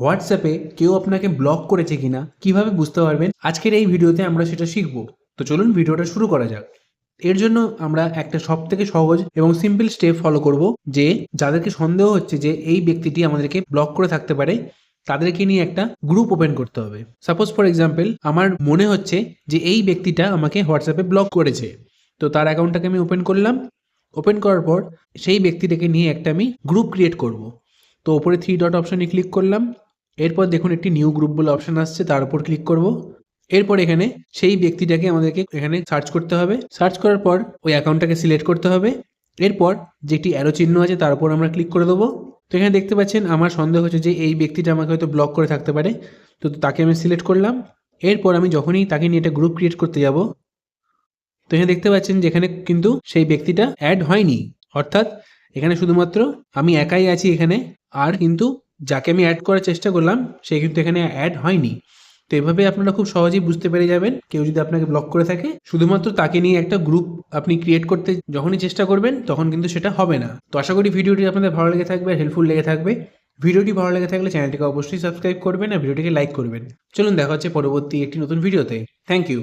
হোয়াটসঅ্যাপে কেউ আপনাকে ব্লক করেছে কিনা, কীভাবে বুঝতে পারবেন? আজকের এই ভিডিওতে আমরা সেটা শিখব। তো চলুন ভিডিওটা শুরু করা যাক। এর জন্য আমরা একটা সব থেকে সহজ এবং সিম্পল স্টেপ ফলো করব, যে যাদেরকে সন্দেহ হচ্ছে যে এই ব্যক্তিটি আমাদেরকে ব্লক করে থাকতে পারে, তাদেরকে নিয়ে একটা গ্রুপ ওপেন করতে হবে। সাপোজ ফর এক্সাম্পল আমার মনে হচ্ছে যে এই ব্যক্তিটা আমাকে হোয়াটসঅ্যাপে ব্লক করেছে। তো তার অ্যাকাউন্টটাকে আমি ওপেন করলাম। ওপেন করার পর সেই ব্যক্তিটাকে নিয়ে একটা আমি গ্রুপ ক্রিয়েট করব। তো ওপরে থ্রি ডট অপশনে ক্লিক করলাম। এরপর দেখুন একটি নিউ গ্রুপ বলে অপশন আসছে, তার উপর ক্লিক করব। এরপর এখানে সেই ব্যক্তিটাকে আমাদেরকে এখানে সার্চ করতে হবে। সার্চ করার পর ওই অ্যাকাউন্টটাকে সিলেক্ট করতে হবে। এরপর যেটি অ্যারো চিহ্ন আছে, তার উপর আমরা ক্লিক করে দেবো। তো এখানে দেখতে পাচ্ছেন, আমার সন্দেহ হচ্ছে যে এই ব্যক্তিটা আমাকে হয়তো ব্লক করে থাকতে পারে। তো তাকে আমি সিলেক্ট করলাম। এরপর আমি যখনই তাকে নিয়ে একটা গ্রুপ ক্রিয়েট করতে যাব, তো এখানে দেখতে পাচ্ছেন যে এখানে কিন্তু সেই ব্যক্তিটা অ্যাড হয়নি। অর্থাৎ এখানে শুধুমাত্র আমি একাই আছি এখানে, আর কিন্তু যাকে আমি অ্যাড করার চেষ্টা করলাম, সে কিন্তু এখানে অ্যাড হয়নি। তো এভাবে আপনারা খুব সহজেই বুঝতে পেরে যাবেন, কেউ যদি আপনাকে ব্লক করে থাকে। শুধুমাত্র তাকে নিয়ে একটা গ্রুপ আপনি ক্রিয়েট করতে যখনই চেষ্টা করবেন, তখন কিন্তু সেটা হবে না। তো আশা করি ভিডিওটি আপনাদের ভালো লেগে থাকবে আর হেল্পফুল লেগে থাকবে। ভিডিওটি ভালো লেগে থাকলে চ্যানেলটিকে অবশ্যই সাবস্ক্রাইব করবেন আর ভিডিওটিকে লাইক করবেন। চলুন দেখা হচ্ছে পরবর্তী একটি নতুন ভিডিওতে। Thank you